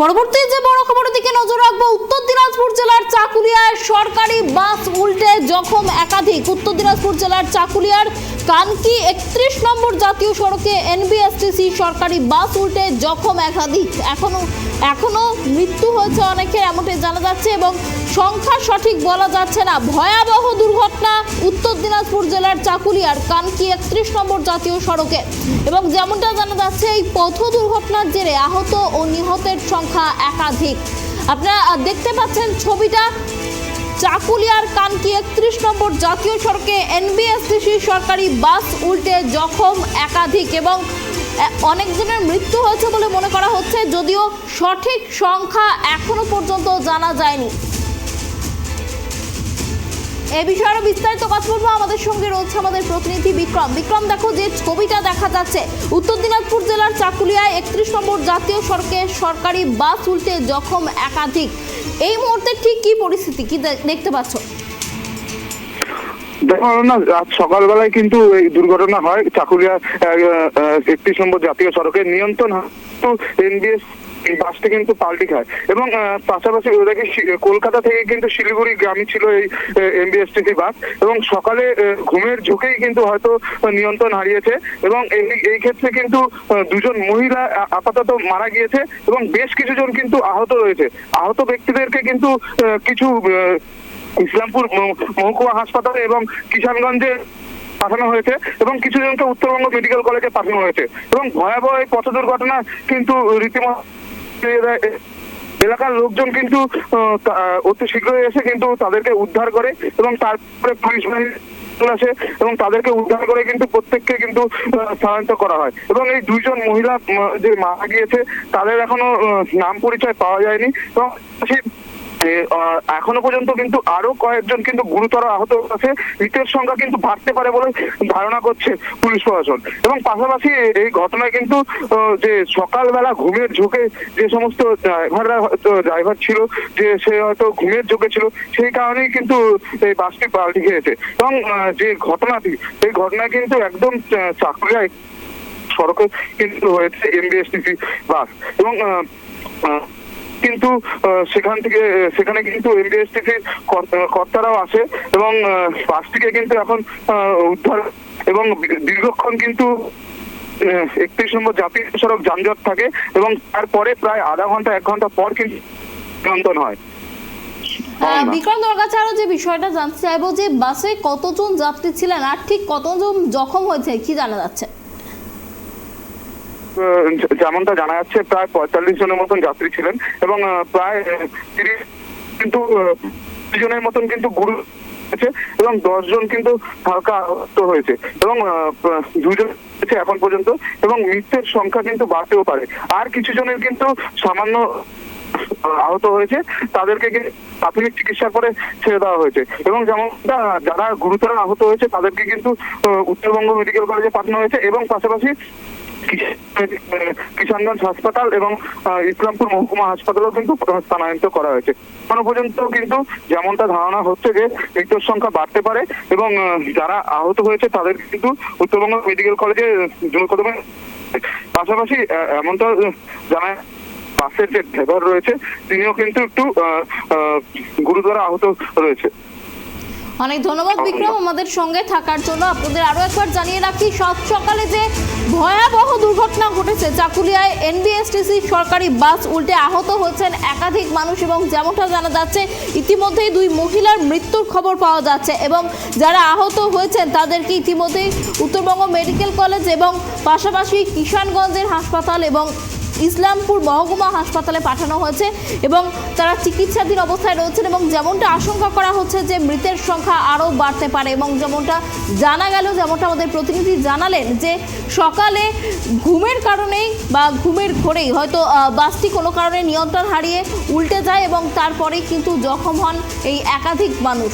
পরবর্তী যে বড় খবরের দিকে নজর রাখব, উত্তর দিনাজপুর জেলার চাকুলিয়ায় সরকারি বাস উল্টে জখম একাধিক। উত্তর দিনাজপুর জেলার চাকুলিয়ার কানকি একত্রিশ নম্বর জাতীয় সড়কে এনবিএসটিসি সরকারি বাস উল্টে জখম একাধিক। এখনও এখনও মৃত্যু হয়েছে অনেকের, এমনটাই জানা যাচ্ছে এবং সংখ্যা সঠিক বলা যাচ্ছে না। ভয়াবহ দুর্ঘটনা উত্তর দিনাজপুর জেলার চাকুলিয়ার কানকি একত্রিশ নম্বর জাতীয় সড়কে। এবং যেমনটা জানা যাচ্ছে, এই পথ দুর্ঘটনার জেরে আহত ও নিহতের সংখ্যা একাধিক। আপনারা দেখতে পাচ্ছেন ছবিটা। চাকুলিয়ার কানকি একত্রিশ নম্বর জাতীয় সড়কে এনবিএসটিসি সরকারি বাস উল্টে জখম একাধিক এবং অনেকজনের মৃত্যু হয়েছে বলে মনে করা হচ্ছে, যদিও সঠিক সংখ্যা এখনও পর্যন্ত জানা যায়নি। এ বিষয়ে আরও বিস্তারিত কথা বলব। আমাদের সঙ্গে রয়েছে আমাদের প্রতিনিধি বিক্রম। বিক্রম, দেখো যে ছবিটা দেখা যাচ্ছে, উত্তর দিনাজপুর জেলার চাকুলিয়ায় একত্রিশ নম্বর জাতীয় সড়কে সরকারি বাস উল্টে জখম একাধিক। এই মুহূর্তে ঠিক কি পরিস্থিতি? কি দেখতে পাচ্ছ? দেখো না সকালবেলায় কিন্তু এই দুর্ঘটনা হয়। চাকুলিয়া একত্রিশ নম্বর জাতীয় সড়কে নিয়ন্ত্রণ এনবিএস বাসটি কিন্তু পাল্টি খায়। এবং পাশাপাশি ওদেরকে কলকাতা থেকে কিন্তু শিলিগুড়ি গ্রামে ছিল এই এমবিএসটিসি বাস। এবং সকালে ঘুমের ঝুঁকেই কিন্তু হয়তো নিয়ন্ত্রণ হারিয়েছে। এবং এই এই ক্ষেত্রে কিন্তু দুজন মহিলা আপাতত মারা গিয়েছে এবং বেশ কিছু জন কিন্তু আহত রয়েছে। আহত ব্যক্তিদেরকে কিন্তু কিছু ইসলামপুর মহ- মহকুমা হাসপাতালে এবং কিষানগঞ্জে পাঠানো হয়েছে এবং কিছু জনকে উত্তরবঙ্গ মেডিকেল কলেজে পাঠানো হয়েছে এবং ভয়াবহ এই পথ দুর্ঘটনা কিন্তু রীতিমতো এলাকার লোকজন কিন্তু অতি শীঘ্রই এসে কিন্তু তাদেরকে উদ্ধার করে এবং তারপরে পুলিশ বাহিনী আসে এবং তাদেরকে উদ্ধার করে কিন্তু প্রত্যেককে কিন্তু স্থানান্তর করা হয় এবং এই দুইজন মহিলা যে মারা গিয়েছে তাদের এখনও নাম পরিচয় পাওয়া যায়নি এবং সেই এ, এখনও পর্যন্ত কিন্তু আরও কয়েকজন কিন্তু গুরুতর আহত আছে মৃতের সংখ্যা কিন্তু বাড়তে পারে বলে ধারণা করছে পুলিশ প্রশাসন। এবং পাশাপাশি এই ঘটনায় কিন্তু যে সকালবেলা ঘুমের ঝোঁকে যে সমস্ত ড্রাইভাররা ড্রাইভার ছিল যে সে হয়তো ঘুমের ঝোঁকে ছিল সেই কারণেই কিন্তু এই বাসটি পাল্টে খেয়েছে। এবং যে ঘটনাটি এই ঘটনায় কিন্তু একদম চাকুরিয়ায় সড়কে কিন্তু হয়েছে এমবিএসটিসি বাস। এবং কিন্তু সেখান থেকে সেখানে কিন্তু এমবিএসটিসির কর্তারাও আসে এবং বাসটিকে কিন্তু এখন উদ্ধার এবং দীর্ঘক্ষণ কিন্তু একত্রিশ নম্বর জাতীয় সড়ক যানজট থাকে এবং তারপরে প্রায় আধা ঘণ্টা এক ঘণ্টা পর কিন্তু নিয়ন্ত্রণ হয়। বিক্রম আরও যে বিষয়টা জানতে চাইব যে বাসে কতজন যাত্রী ছিলেন আর ঠিক কতজন জখম হয়েছে কি জানা যাচ্ছে? যেমনটা জানা যাচ্ছে, প্রায় পঁয়তাল্লিশ জনের মতন যাত্রী ছিলেন এবং প্রায় তিরিশ কিন্তু জনের মতন কিন্তু গুরু এবং দশ জন কিন্তু হালকা আহত হয়েছে এবং দুজন এখন পর্যন্ত এবং মৃত্যুর সংখ্যা কিন্তু বাড়তেও পারে। আর কিছু জনের কিন্তু সামান্য আহত হয়েছে, তাদেরকে প্রাথমিক চিকিৎসার পরে ছেড়ে দেওয়া হয়েছে এবং যেমনটা যারা গুরুতর আহত হয়েছে তাদেরকে কিন্তু উত্তরবঙ্গ মেডিকেল কলেজে পাঠানো হয়েছে এবং পাশাপাশি কিষানগঞ্জ হাসপাতাল এবং ইসলামপুর মহকুমা হাসপাতালেও কিন্তু স্থানান্তর করা হয়েছে। এখনও পর্যন্ত কিন্তু যেমনটা ধারণা হচ্ছে যে মৃত্যুর সংখ্যা বাড়তে পারে এবং যারা আহত হয়েছে তাদের কিন্তু উত্তরবঙ্গ মেডিকেল কলেজে পাশাপাশি এমনটা আহ, জানা বাসের যে ড্রাইভার রয়েছে তিনিও কিন্তু একটু গুরুতর আহত রয়েছে। অনেক ধন্যবাদ, বিক্রম। আমাদের সঙ্গে থাকার জন্য আপনাদের আরও একবার জানিয়ে রাখি, সাত সকালে যে ভয়াবহ দুর্ঘটনা ঘটেছে, চাকুলিয়ায় এনবিএসটিসি সরকারি বাস উল্টে আহত হয়েছেন একাধিক মানুষ এবং যেমনটা জানা যাচ্ছে, ইতিমধ্যেই দুই মহিলার মৃত্যুর খবর পাওয়া যাচ্ছে এবং যারা আহত হয়েছেন তাদেরকে ইতিমধ্যেই উত্তরবঙ্গ মেডিকেল কলেজ এবং পাশাপাশি কিষানগঞ্জের হাসপাতাল এবং ইসলামপুর মহকুমা হাসপাতালে পাঠানো হয়েছে এবং তারা চিকিৎসাধীন অবস্থায় রয়েছেন এবং যেমনটা আশঙ্কা করা হচ্ছে যে মৃতের সংখ্যা আরও বাড়তে পারে এবং যেমনটা জানা গেল, যেমনটা আমাদের প্রতিনিধি জানালেন যে সকালে ঘুমের কারণেই বা ঘুমের ঘোরেই হয়তো বাসটি কোনো কারণে নিয়ন্ত্রণ হারিয়ে উল্টে যায় এবং তারপরেই কিন্তু জখম হন এই একাধিক মানুষ।